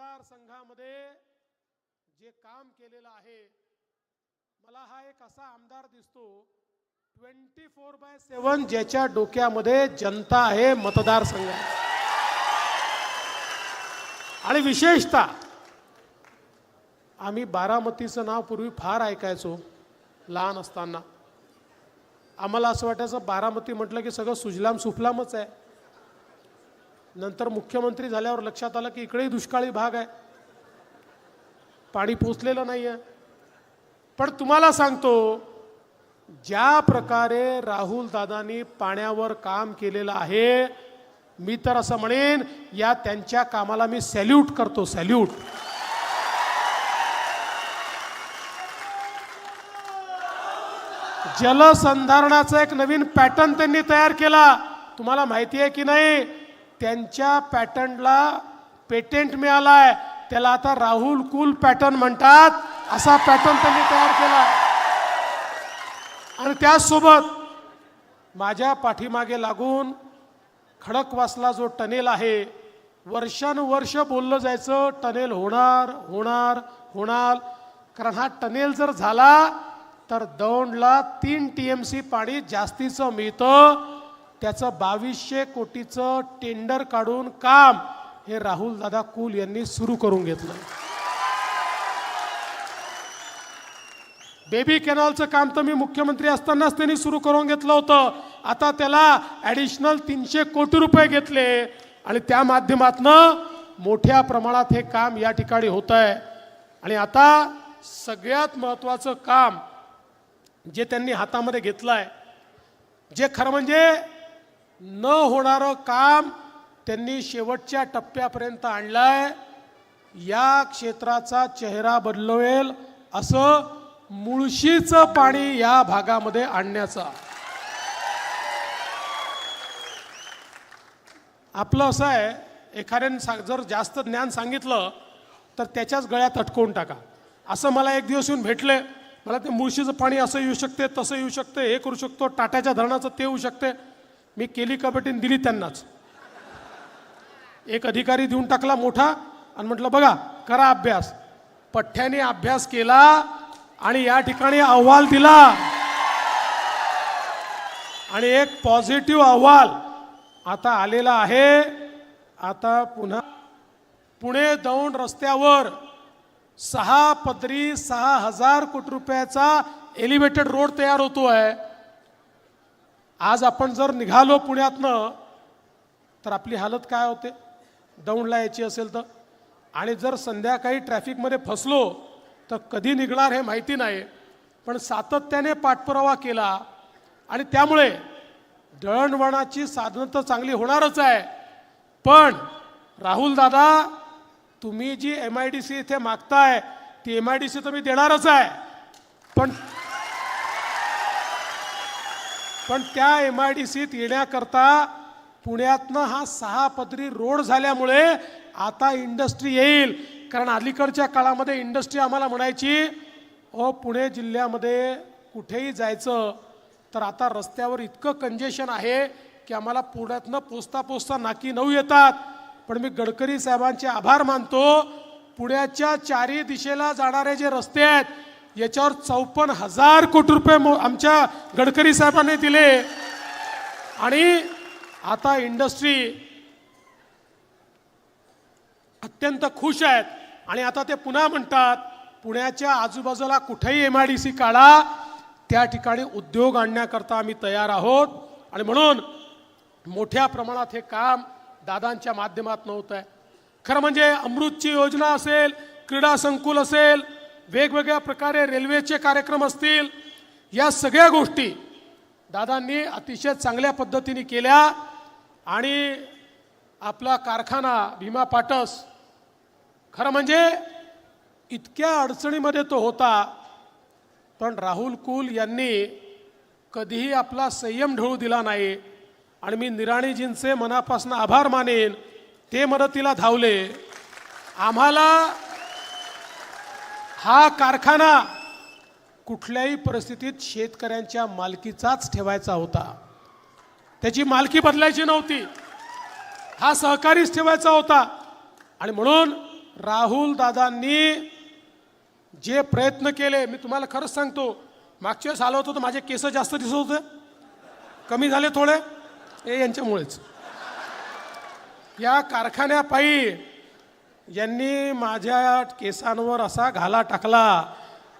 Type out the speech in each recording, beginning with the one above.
मतदारसंघामध्ये जे काम केलेलं आहे मला हा एक असा आमदार दिसतो ट्वेंटी फोर बाय सेवन ज्याच्या डोक्यामध्ये जनता आहे मतदारसंघ आणि विशेषतः आम्ही बारामतीचं नाव पूर्वी फार ऐकायचो लहान असताना. आम्हाला असं वाटायचं बारामती म्हटलं की सगळं सुजलाम सुफलामच आहे. नंतर मुख्यमंत्री झाल्यावर लक्षात आलं की इकडेही दुष्काळी भाग आहे. पाणी पोचलेलं नाही आहे पण तुम्हाला सांगतो ज्या प्रकारे राहुल दादांनी पाण्यावर काम केलेलं आहे मी तर असं म्हणेन या त्यांच्या कामाला मी सॅल्यूट करतो सॅल्यूट. जलसंधारणाचा एक नवीन पॅटर्न त्यांनी तयार केला. तुम्हाला माहिती आहे की नाही? त्यांच्या पॅटर्नला पेटेंट मिळालाय. त्याला आता राहुल कुल पॅटर्न म्हणतात. असा पॅटर्न त्यांनी तयार केला आणि त्याचसोबत माझ्या पाठीमागे लागून खडकवासला जो टनेल आहे वर्षानुवर्ष बोललं जायचं टनेल होणार होणार होणार. कारण हा टनेल जर झाला तर दौंडला तीन टी एम सी पाणी जास्तीचं मिळतं. त्याचं बावीसशे कोटीचं टेंडर काढून काम हे राहुल दादा कुल यांनी सुरू करून घेतलं. बेबी कॅनॉलचं काम तर मी मुख्यमंत्री असतानाच त्यांनी सुरू करून घेतलं होतं. आता त्याला ॲडिशनल तीनशे कोटी रुपये घेतले आणि त्या माध्यमातनं मोठ्या प्रमाणात हे काम या ठिकाणी होत आहे आणि आता सगळ्यात महत्त्वाचं काम जे त्यांनी हातामध्ये घेतलं आहे जे खरं म्हणजे न होणारं काम त्यांनी शेवटच्या टप्प्यापर्यंत आणलंय. या क्षेत्राचा चेहरा बदलवेल असं मुळशीचं पाणी या भागामध्ये आणण्याचा. आपलं असं आहे एखाद्याने जर जास्त ज्ञान सांगितलं तर त्याच्याच गळ्यात अटकवून टाका. असं मला एक दिवस येऊन भेटले मला ते मुळशीचं पाणी असं येऊ शकते तसं येऊ शकते हे करू शकतो टाट्याच्या धरणाचं ते होऊ शकते. मी केली कबड्डीने दिली त्यांनाच. एक अधिकारी देऊन टाकला मोठा आणि म्हटलं बघा करा अभ्यास. पठ्ठ्याने अभ्यास केला आणि या ठिकाणी अहवाल दिला. आणि एक पॉझिटिव्ह अहवाल आता आलेला आहे. आता पुन्हा पुणे दौंड रस्त्यावर सहा पदरी सहा हजार कोटी रुपयाचा एलिव्हेटेड रोड तयार होतो आहे आज आपण जर निघालो पुण्यातनं तर आपली हालत काय होते? दौंडला यायची असेल तर? आणि जर संध्याकाळी ट्रॅफिकमध्ये फसलो तर कधी निघणार हे माहिती नाही. पण सातत्याने पाठपुरावा केला आणि त्यामुळे दळणवळणाची साधनं तर चांगली होणारच आहे. पण राहुल दादा तुम्ही G M I D C इथे मागताय ती एम आय डी सी तर मी देणारच आहे. पण पण त्या एम आय डी सीत येण्याकरता पुण्यातनं हा सहा पदरी रोड झाल्यामुळे आता इंडस्ट्री येईल. कारण अलीकडच्या काळामध्ये इंडस्ट्री आम्हाला म्हणायची ओ पुणे जिल्ह्यामध्ये कुठेही जायचं तर आता रस्त्यावर इतकं कंजेशन आहे की आम्हाला पुण्यातनं पोचता पोचता नाकी नऊ येतात. पण मी गडकरी साहेबांचे आभार मानतो. पुण्याच्या चारी दिशेला जाणारे जे रस्ते आहेत याच्यावर चौपन्न हजार कोटी रुपये आमच्या गडकरी साहेबांनी दिले. आणि आता इंडस्ट्री अत्यंत खुश आहेत. आणि आता ते पुन्हा म्हणतात पुण्याच्या आजूबाजूला कुठेही एम आय डी सी काढा त्या ठिकाणी उद्योग आणण्याकरता आम्ही तयार आहोत. आणि म्हणून मोठ्या प्रमाणात हे काम दादांच्या माध्यमात नव्हतं आहे खरं म्हणजे अमृतची योजना असेल क्रीडा संकुल असेल वेगवेगळ्या प्रकारे रेल्वेचे कार्यक्रम असतील या सगळ्या गोष्टी दादांनी अतिशय चांगल्या पद्धतीने केल्या आणि आपला कारखाना भीमा पाटस खरं म्हणजे इतक्या अडचणीमध्ये तो होता पण राहुल कुल यांनी कधीही आपला संयम ढळू दिला नाही आणि मी निराणीजींचे मनापासून आभार मानेन ते मदतीला धावले. आम्हाला हा कारखाना कुठल्याही परिस्थितीत शेतकऱ्यांच्या मालकीचाच ठेवायचा होता. त्याची मालकी बदलायची नव्हती. हा सहकारीच ठेवायचा होता. आणि म्हणून राहुल दादांनी जे प्रयत्न केले मी तुम्हाला खरंच सांगतो मागच्या वेळेस आलो होतो तर माझे केस जास्त दिसत होते. कमी झाले थोडे. हे यांच्यामुळेच. या कारखान्यापायी यांनी माझ्या केसांवर असा घाला टाकला.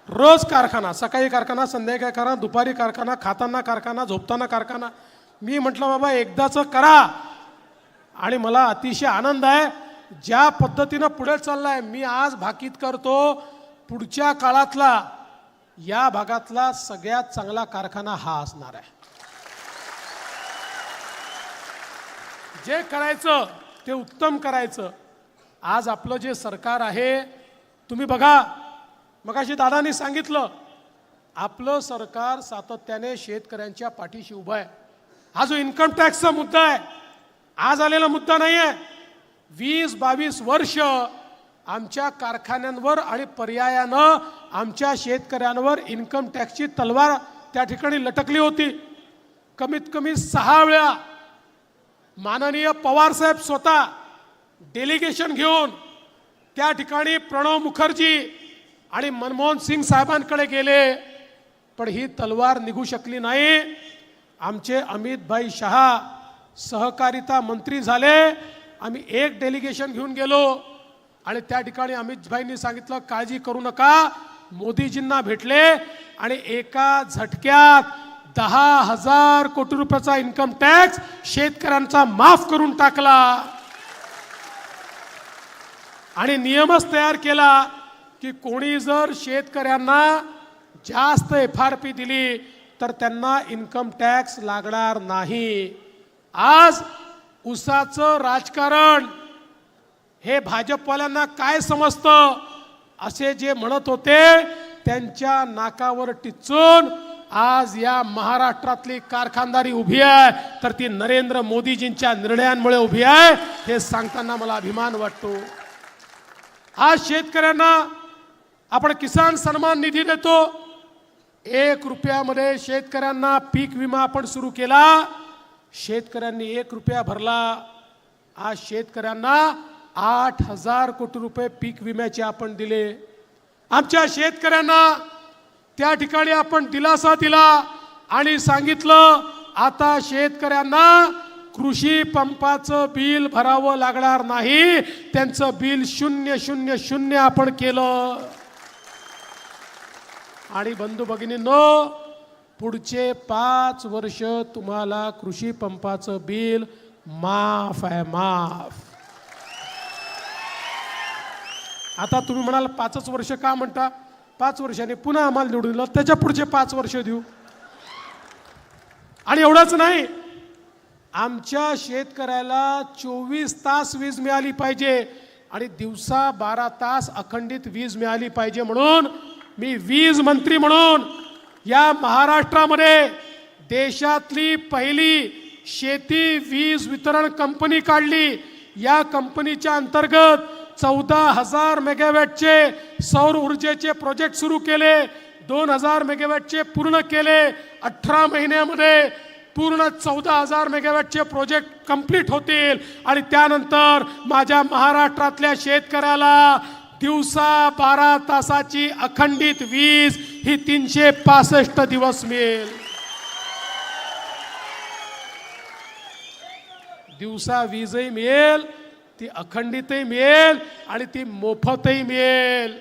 रोज कारखाना सकाळी कारखाना संध्याकाळी कारखाना दुपारी कारखाना खाताना कारखाना झोपताना कारखाना. मी म्हटलं बाबा एकदाचं करा. आणि मला अतिशय आनंद आहे. ज्या पद्धतीनं पुढे चाललाय मी आज भाकीत करतो पुढच्या काळातला या भागातला सगळ्यात चांगला कारखाना हा असणार आहे. जे करायचं ते उत्तम करायचं. आज आपलं जे सरकार आहे तुम्ही बघा मगाशी दादानी सांगितलं आपलं सरकार सातत्याने शेतकऱ्यांच्या पाठीशी उभं आहे. हा जो इन्कम टॅक्सचा मुद्दा आहे आज आलेला मुद्दा नाही आहे वीस बावीस वर्ष आमच्या कारखान्यांवर आणि पर्यायानं आमच्या शेतकऱ्यांवर इन्कम टॅक्सची तलवार त्या ठिकाणी लटकली होती. कमीत कमी सहा वेळा माननीय पवार साहेब स्वतः डेलिगेशन घेऊन त्या ठिकाणी प्रणव मुखर्जी आणि मनमोहन सिंग साहेबांकडे गेले पण ही तलवार निघू शकली नाही. आमचे अमित भाई शहा सहकारिता मंत्री झाले आम्ही एक डेलिगेशन घेऊन गेलो आणि त्या ठिकाणी अमित भाईंनी सांगितलं काळजी करू नका मोदीजींना भेटले आणि एका झटक्यात दहा हजार कोटी रुपयाचा इन्कम टॅक्स शेतकऱ्यांचा माफ करून टाकला. आणि नियमच तयार केला की कोणी जर शेतकऱ्यांना जास्त एफ आर पी दिली तर त्यांना इन्कम टॅक्स लागणार नाही. आज उसाचं राजकारण हे भाजपवाल्यांना काय समजतं? असे जे म्हणत होते त्यांच्या नाकावर टिचून आज या महाराष्ट्रातली कारखानदारी उभी आहे. तर ती नरेंद्र मोदीजींच्या निर्णयांमुळे उभी आहे. हे सांगताना मला अभिमान वाटतो. आज शेतकऱ्यांना आपण किसान सन्मान निधी देतो. एक रुपयामध्ये शेतकऱ्यांना पीक विमा आपण सुरू केला. शेतकऱ्यांनी एक रुपया भरला. आज शेतकऱ्यांना आठ हजार कोटी रुपये पीक विम्याचे आपण दिले. आमच्या शेतकऱ्यांना त्या ठिकाणी आपण दिलासा दिला आणि सांगितलं आता शेतकऱ्यांना कृषी पंपाचं बिल भरावं लागणार नाही त्यांचं बिल शून्य शून्य शून्य आपण केलं. आणि बंधू भगिनींनो पुढचे पाच वर्ष तुम्हाला कृषी पंपाचं बिल माफ आहे माफ. आता तुम्ही म्हणाल पाचच वर्ष का म्हणता? पाच वर्षाने पुन्हा आम्हाला निवडून दिलं त्याच्या पुढचे पाच वर्ष देऊ. आणि एवढंच नाही आमच्या शेतकऱ्याला चोवीस तास वीज मिळाली पाहिजे आणि दिवसा बारा तास अखंडित वीज मिळाली पाहिजे म्हणून मी वीज मंत्री म्हणून या महाराष्ट्रामध्ये देशातली पहिली शेती वीज वितरण कंपनी काढली. या कंपनीच्या अंतर्गत चौदा हजार मेगावॅटचे सौर ऊर्जेचे प्रोजेक्ट सुरू केले. दोन हजार मेगावॅटचे पूर्ण केले. अठरा महिन्यामध्ये पूर्ण चौदा हजार मेगावॅटचे प्रोजेक्ट कंप्लीट होतील. आणि त्यानंतर माझ्या महाराष्ट्रातल्या शेतकऱ्याला दिवसा बारा तासाची अखंडित वीज ही तीनशे पासष्ट दिवस मिळेल. दिवसा वीजही मिळेल ती अखंडितही मिळेल आणि ती मोफतही मिळेल.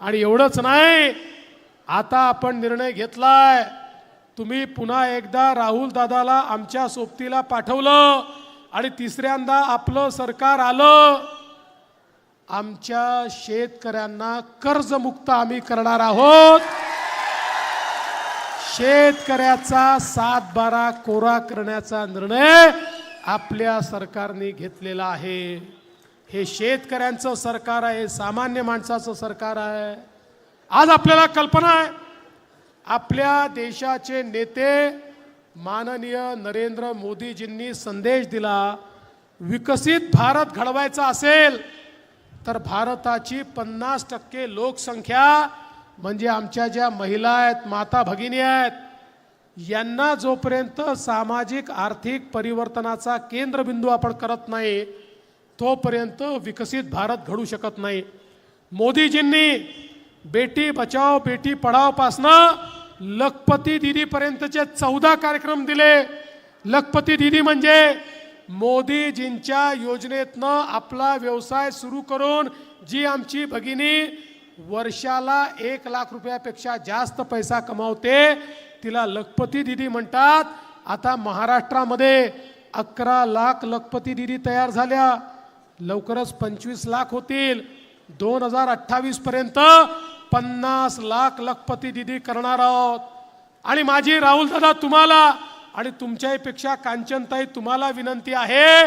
आणि एवढंच नाही आता आपण निर्णय घेतलाय. तुम्ही पुन्हा एकदा राहुल दादाला आमच्या सोबतीला पाठवलं आणि तिसऱ्यांदा आपलं सरकार आलं. आमच्या शेतकऱ्यांना कर्जमुक्त आम्ही करणार आहोत. शेतकऱ्याचा सात बारा कोरा करण्याचा निर्णय आपल्या सरकारने घेतलेला आहे. हे शेतकऱ्यांचं सरकार आहे सामान्य माणसाचं सरकार आहे. आज आपल्याला कल्पना आहे आपल्या देशाचे नेते माननीय नरेंद्र मोदीजींनी संदेश दिला विकसित भारत घडवायचा असेल तर भारताची पन्नास टक्के लोकसंख्या म्हणजे आमच्या ज्या महिला आहेत माता भगिनी आहेत यांना जोपर्यंत सामाजिक आर्थिक परिवर्तनाचा केंद्रबिंदू आपण करत नाही तोपर्यंत विकसित भारत घडू शकत नाही. मोदीजींनी बेटी बचाओ बेटी पढावपासनं लखपती दिदीपर्यंतचे चौदा कार्यक्रम दिले. लखपती दिदी म्हणजे मोदीजींच्या योजनेतनं आपला व्यवसाय सुरू करून जी आमची भगिनी वर्षाला एक लाख रुपयापेक्षा जास्त पैसा कमावते तिला लखपती दिदी म्हणतात. आता महाराष्ट्रामध्ये अकरा लाख लखपती दिदी तयार झाल्या. लवकरच पंचवीस लाख होतील. दोन हजार अठ्ठावीसपर्यंत पन्नास लाख लखपती दिदी करणार आहोत. आणि माझी राहुल दादा तुम्हाला आणि तुमच्याहीपेक्षा कांचनताई तुम्हाला विनंती आहे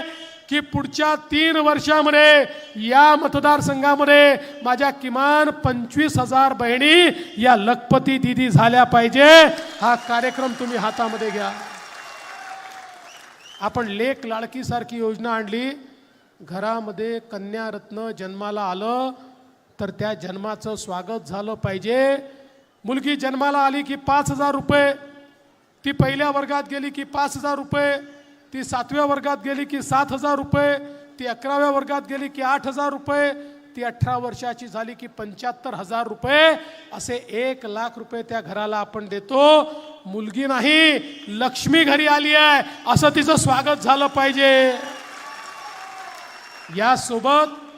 की पुढच्या तीन वर्षामध्ये या मतदारसंघामध्ये माझ्या किमान पंचवीस हजार बहिणी या लखपती दिदी झाल्या पाहिजे. हा कार्यक्रम तुम्ही हातामध्ये घ्या. आपण लेख लाडकीसारखी योजना आणली. घरामध्ये कन्यारत्न जन्माला आलं. तर त्या जन्माचं स्वागत झालं पाहिजे. मुलगी जन्माला आली की पाच हजार रुपये. ती पहिल्या वर्गात गेली की पाच हजार रुपये. ती सातव्या वर्गात गेली की सात हजार रुपये. ती अकराव्या वर्गात गेली की आठ हजार रुपये. ती अठरा वर्षाची झाली की पंच्याहत्तर हजार रुपये. असे एक लाख रुपये त्या घराला आपण देतो. मुलगी नाही लक्ष्मी घरी आली आहे. असं तिचं स्वागत झालं पाहिजे. यासोबत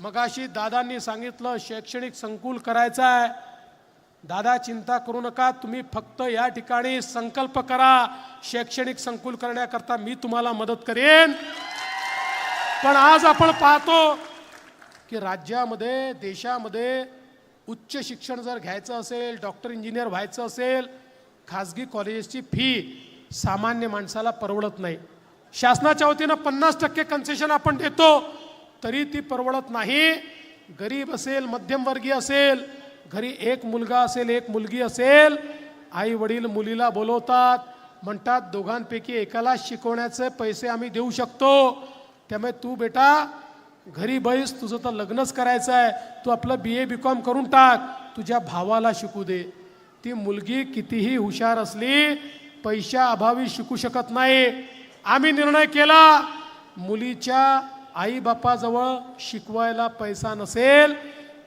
मगाशी दादांनी सांगितलं शैक्षणिक संकुल करायचं आहे दादा चिंता करू नका तुम्ही फक्त या ठिकाणी संकल्प करा. शैक्षणिक संकुल करण्याकरता मी तुम्हाला मदत करेन. पण आज आपण पाहतो की राज्यामध्ये देशामध्ये उच्च शिक्षण जर घ्यायचं असेल डॉक्टर इंजिनियर व्हायचं असेल खाजगी कॉलेजेसची फी सामान्य माणसाला परवडत नाही. शासनाच्या वतीनं पन्नास टक्के कन्सेशन आपण देतो. तरी ती परवडत नाही. गरीब असेल मध्यमवर्गीय असेल घरी एक मुलगा असेल एक मुलगी असेल आई वडील मुलीला बोलवतात म्हणतात दोघांपैकी एकाला शिकवण्याचे पैसे आम्ही देऊ शकतो. त्यामुळे तू बेटा घरी बैस तुझं तर लग्नच करायचं आहे. तू आपलं बी ए बी कॉम करून टाक. तुझ्या भावाला शिकू दे. ती मुलगी कितीही हुशार असली पैशा अभावी शिकू शकत नाही. आम्ही निर्णय केला मुलीच्या आई बापाजवळ शिकवायला पैसा नसेल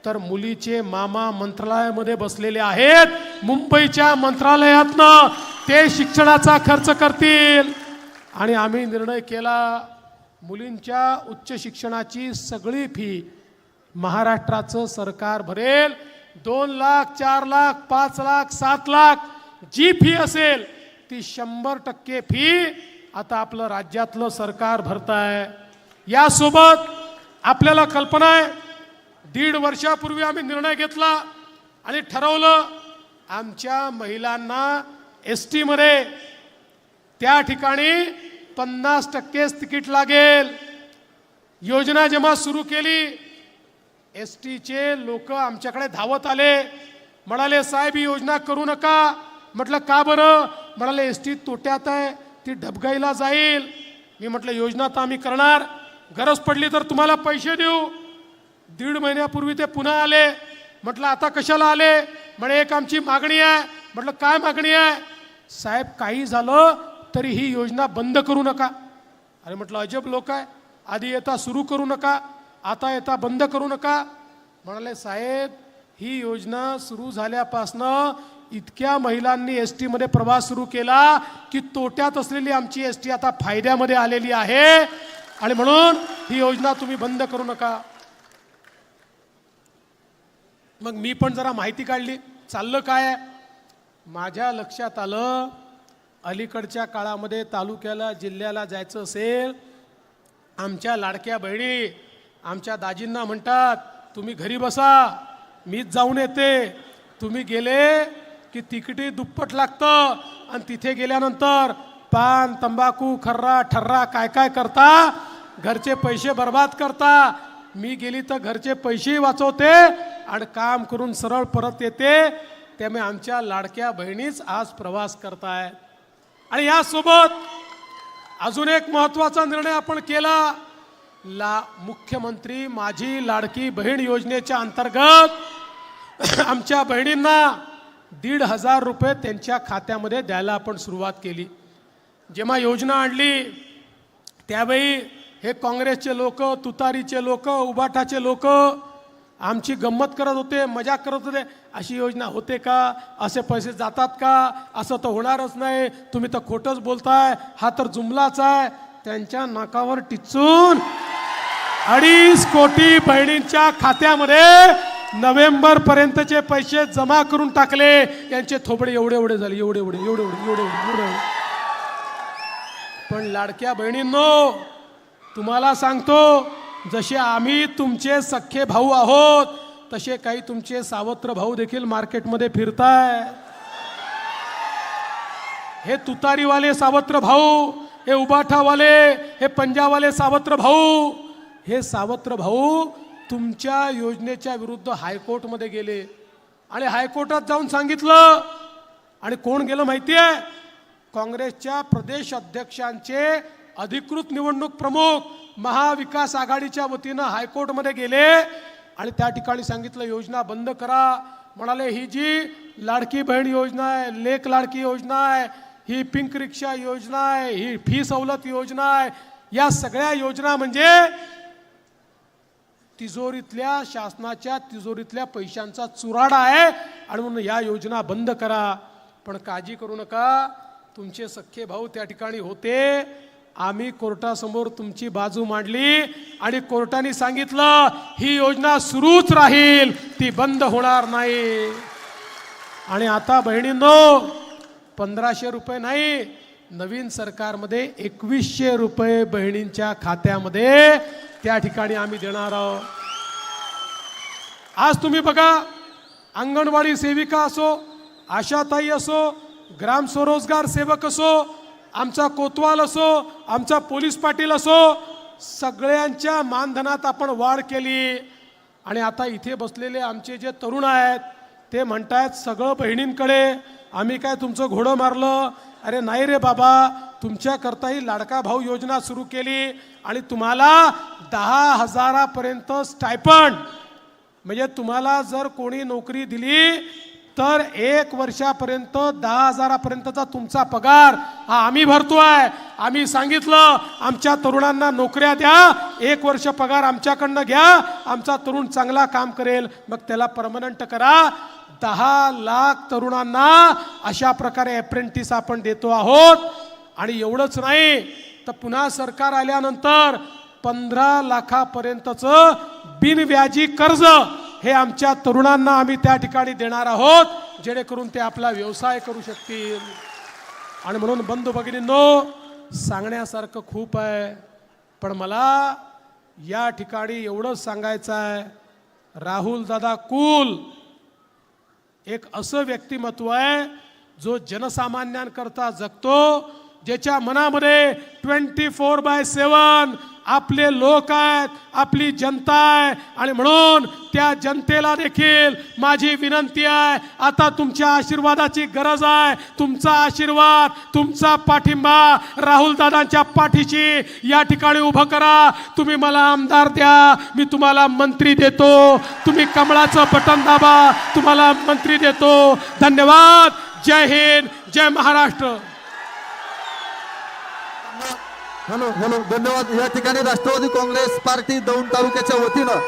तर मुलीचे मामा मंत्रालयामध्ये बसलेले आहेत. मुंबईच्या मंत्रालयातनं ते शिक्षणाचा खर्च करतील. आणि आम्ही निर्णय केला मुलींच्या उच्च शिक्षणाची सगळी फी महाराष्ट्राचं सरकार भरेल. दोन लाख चार लाख पाच लाख सात लाख जी फी असेल ती शंभर टक्के फी आता आपलं राज्यातलं सरकार भरत आहे यासोबत आपल्याला कल्पना आहे दीड वर्षापूर्वी आम्ही निर्णय घेतला आणि ठरवलं आमच्या महिलांना एस टीमध्ये त्या ठिकाणी पन्नास टक्केच तिकीट लागेल. योजना जेव्हा सुरू केली एस टीचे लोक आमच्याकडे धावत आले. म्हणाले साहेब ही योजना करू नका. म्हटलं का बरं? म्हणाले एस टी तोट्यात आहे ती ढबगाईला जाईल. मी म्हटलं योजना तर आम्ही करणार. गरज पडली तर तुम्हाला पैसे देऊ. दीड महिन्यापूर्वी ते पुन्हा आले. म्हटलं आता कशाला आले? म्हणे एक आमची मागणी आहे. म्हटलं काय मागणी आहे? साहेब काही झालं तरी ही योजना बंद करू नका. अरे म्हटलं अजब लोक आहे. आधी येता सुरू करू नका. आता येता बंद करू नका. म्हणाले साहेब ही योजना सुरू झाल्यापासनं इतक्या महिलांनी एस टीमध्ये प्रवास सुरू केला की तोट्यात असलेली आमची एस टी आता फायद्यामध्ये आलेली आहे. आणि म्हणून ही योजना तुम्ही बंद करू नका. मग मी पण जरा माहिती काढली. चाललं काय? माझ्या लक्षात आलं अलीकडच्या काळामध्ये तालुक्याला जिल्ह्याला जायचं असेल आमच्या लाडक्या बहिणी आमच्या दाजींना म्हणतात तुम्ही घरी बसा मीच जाऊन येते. तुम्ही गेले की तिकिटी दुप्पट लागतं. आणि तिथे गेल्यानंतर पान तंबाखू खर्रा ठर्रा काय काय करता? घरचे पैसे बर्बाद करता. मी गेली तर घरचे पैसेही वाचवते आणि काम करून सरळ परत येते. त्यामुळे आमच्या लाडक्या बहिणीच आज प्रवास करतायत आणि यासोबत अजून एक महत्त्वाचा निर्णय आपण केला. ला मुख्यमंत्री माझी लाडकी बहीण योजनेच्या अंतर्गत आमच्या बहिणींना दीड हजार रुपये त्यांच्या खात्यामध्ये द्यायला आपण सुरुवात केली. जेव्हा योजना आणली त्यावेळी हे काँग्रेसचे लोक तुतारीचे लोक उभाटाचे लोक आमची गंमत करत होते मजा करत होते. अशी योजना होते का? असे पैसे जातात का? असं तर होणारच नाही. तुम्ही तर खोटंच बोलताय. हा तर जुमलाच आहे. त्यांच्या नाकावर टिचून अडीच कोटी बहिणींच्या खात्यामध्ये नोव्हेंबर पर्यंतचे पैसे जमा करून टाकले. यांचे थोबडे एवढे एवढे झाले एवढे एवढे एवढे एवढे एवढे एवढे. पण लाडक्या बहिणींनो तुम्हाला सांगतो जसे आम्ही तुमचे सख्खे भाऊ आहोत तसे काही तुमचे सावत्र भाऊ देखील मार्केटमध्ये फिरताय. हे तुतारीवाले सावत्र भाऊ हे उबाठावाले हे पंजावाले सावत्र भाऊ हे सावत्र भाऊ तुमच्या योजनेच्या विरुद्ध हायकोर्टमध्ये गेले. आणि हायकोर्टात जाऊन सांगितलं आणि कोण गेलं माहिती आहे काँग्रेसच्या प्रदेश अध्यक्षांचे अधिकृत निवडणूक प्रमुख महाविकास आघाडीच्या वतीनं हायकोर्टमध्ये गेले आणि त्या ठिकाणी सांगितलं योजना बंद करा. म्हणाले ही जी लाडकी बहीण योजना आहे लेख लाडकी योजना आहे ही पिंक रिक्षा योजना आहे ही फी सवलत योजना आहे या सगळ्या योजना म्हणजे तिजोरीतल्या शासनाच्या तिजोरीतल्या पैशांचा चुराडा आहे आणि म्हणून या योजना बंद करा. पण काळजी करू नका तुमचे सख्खे भाऊ त्या ठिकाणी होते. आम्ही कोर्टासमोर तुमची बाजू मांडली आणि कोर्टाने सांगितलं ही योजना सुरूच राहील ती बंद होणार नाही. आणि आता बहिणींनो पंधराशे रुपये नाही नवीन सरकारमध्ये एकवीसशे रुपये बहिणींच्या खात्यामध्ये त्या ठिकाणी आम्ही देणार आहोत. आज तुम्ही बघा अंगणवाडी सेविका असो आशाताई असो ग्राम स्वरोजगार सेवक असो आमचा कोतवाल असो आमचा पोलीस पाटील असो सगळ्यांच्या मानधनात आपण वाढ केली. आणि आता इथे बसलेले आमचे जे तरुण आहेत ते म्हणतायत सगळं बहिणींकडे आम्ही काय तुमचं घोडं मारलं? अरे नाही रे बाबा तुमच्याकरताही लाडका भाऊ योजना सुरू केली आणि तुम्हाला दहा हजारापर्यंत स्टायपंड. म्हणजे तुम्हाला जर कोणी नोकरी दिली तर एक वर्षापर्यंत दहा हजारापर्यंतचा तुमचा पगार हा आम्ही भरतोय. आम्ही सांगितलं आमच्या तरुणांना नोकऱ्या द्या एक वर्ष पगार आमच्याकडनं घ्या आमचा तरुण चांगला काम करेल मग त्याला परमनंट करा. दहा लाख तरुणांना अशा प्रकारे अप्रेंटिस आपण देतो आहोत. आणि एवढंच नाही तर पुन्हा सरकार आल्यानंतर पंधरा लाखापर्यंतचं बिनव्याजी कर्ज हे आमच्या तरुणांना आम्ही त्या ठिकाणी देणार आहोत जेणेकरून ते आपला व्यवसाय करू शकतील. आणि म्हणून बंधू भगिनींनो सांगण्यासारखं खूप आहे पण मला या ठिकाणी एवढंच सांगायचं आहे राहुल दादा कुल एक असं व्यक्तिमत्व आहे जो जनसामान्यांकरता जगतो ज्याच्या मनामध्ये ट्वेंटी फोर बाय सेवन आपले लोक आहेत आपली जनता आहे. आणि म्हणून त्या जनतेला देखील माझी विनंती आहे आता तुमच्या आशीर्वादाची गरज आहे. तुमचा आशीर्वाद तुमचा पाठिंबा राहुल दादांच्या पाठीशी या ठिकाणी उभं करा. तुम्ही मला आमदार द्या मी तुम्हाला मंत्री देतो. तुम्ही कमळाचं बटन दाबा तुम्हाला मंत्री देतो. धन्यवाद. जय हिंद जय महाराष्ट्र. हॅलो हॅलो धन्यवाद. या ठिकाणी राष्ट्रवादी काँग्रेस पार्टी दौंड तालुक्याच्या वतीनं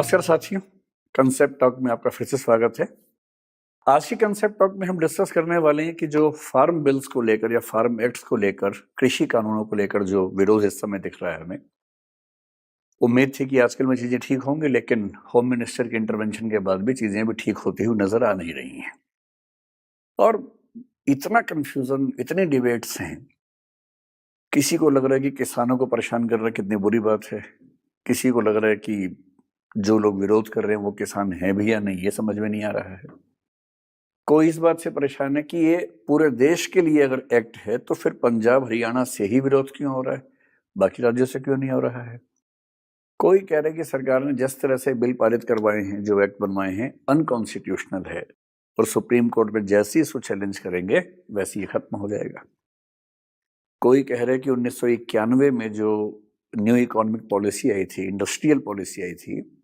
नमस्कार साथियों। कंसेप्ट टॉक में आपका फिर से स्वागत है। आज की कंसेप्ट टॉक में हम डिस्कस करने वाले हैं कि जो फार्म बिल्स को लेकर या फार्म एक्ट्स को लेकर, कृषि कानूनों को लेकर जो विरोध इस समय दिख रहा है हमें, उम्मीद थी कि आजकल में चीज़ें ठीक होंगी, लेकिन होम मिनिस्टर के इंटरवेंशन के बाद भी चीज़ें भी ठीक होती हुई नज़र आ नहीं रही हैं। और इतना कंफ्यूजन इतने डिबेट्स हैं, किसी को लग रहा है कि किसानों को परेशान कर रहा कितनी बुरी बात है, किसी को लग रहा है कि जो लोग विरोध कर रहे हैं, वो किसान हैं भी या नहीं, ये समझ में नहीं आ रहा है। कोई इस बात से परेशान है कि ये पूरे देश के लिए अगर एक्ट है तो फिर पंजाब, हरियाणा से ही विरोध क्यों हो रहा है? बाकी राज्यों से क्यों नहीं हो रहा है? कोई कह रहे कि सरकार ने जिस तरह से बिल पारित करवाए हैं, जो एक्ट बनवाए हैं, अनकॉन्स्टिट्यूशनल है और सुप्रीम कोर्ट में जैसे ही इसको चैलेंज करेंगे, वैसे ही खत्म हो जाएगा। कोई कह रहे कि उन्नीस सौ इक्यानवे में जो न्यू इकोनॉमिक पॉलिसी आई थी, इंडस्ट्रियल पॉलिसी आई थी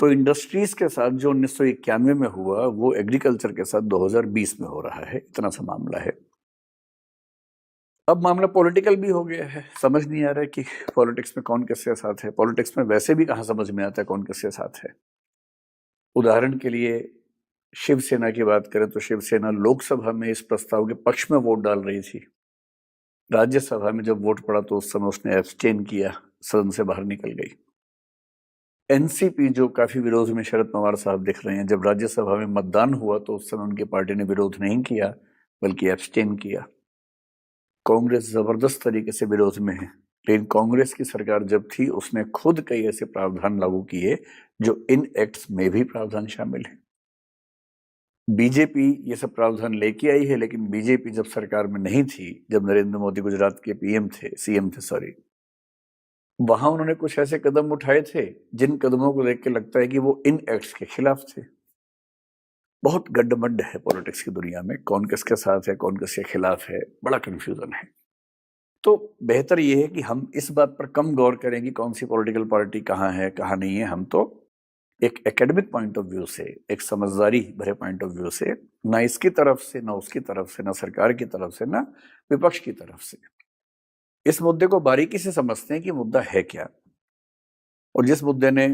तो इंडस्ट्रीज़ के साथ जो उन्नीस सौ इक्यानवे में हुआ, वो एग्रीकल्चर के साथ 2020 में हो रहा है। इतना सा मामला है। अब मामला पॉलिटिकल भी हो गया है। समझ नहीं आ रहा है कि पॉलिटिक्स में कौन किसके साथ है। पॉलिटिक्स में वैसे भी कहाँ समझ में आता है कौन किसके साथ है। उदाहरण के लिए, शिवसेना की बात करें तो शिवसेना लोकसभा में इस प्रस्ताव के पक्ष में वोट डाल रही थी। राज्यसभा में जब वोट पड़ा तो उस समय उसने एब्सटेन किया, सदन से बाहर निकल गई। एनसीपी जो काफ़ी विरोध में शरद पवार साहब दिख रहे हैं, जब राज्यसभा में मतदान हुआ तो उस समय उनकी पार्टी ने विरोध नहीं किया, बल्कि एब्सटेन किया। कांग्रेस ज़बरदस्त तरीके से विरोध में है, लेकिन कांग्रेस की सरकार जब थी, उसने खुद कई ऐसे प्रावधान लागू किए, जो इन एक्ट्स में भी प्रावधान शामिल है। बीजेपी ये सब प्रावधान लेके आई है, लेकिन बीजेपी जब सरकार में नहीं थी, जब नरेंद्र मोदी गुजरात के पीएम थे सीएम थे सॉरी वहाँ उन्होंने कुछ ऐसे कदम उठाए थे, जिन कदमों को देख के लगता है कि वो इन एक्ट्स के खिलाफ थे। बहुत गड्ढमड्ड है पॉलिटिक्स की दुनिया में, कौन किसके साथ है, कौन किसके खिलाफ है, बड़ा कंफ्यूजन है। तो बेहतर ये है कि हम इस बात पर कम गौर करें कि कौन सी पॉलिटिकल पार्टी कहाँ है, कहाँ नहीं है। हम तो एक एकेडमिक पॉइंट ऑफ़ व्यू से, एक समझदारी भरे पॉइंट ऑफ़ व्यू से, ना इसकी तरफ़ से, ना उसकी तरफ़ से, ना सरकार की तरफ़ से, ना विपक्ष की तरफ़ से। इस मुद्दे को बारीकी से समझते हैं कि मुद्दा है क्या। और जिस मुद्दे ने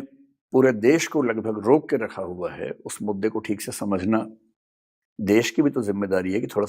पूरे देश को लगभग रोक के रखा हुआ है, उस मुद्दे को ठीक से समझना देश की भी तो ज़िम्मेदारी है कि थोड़ा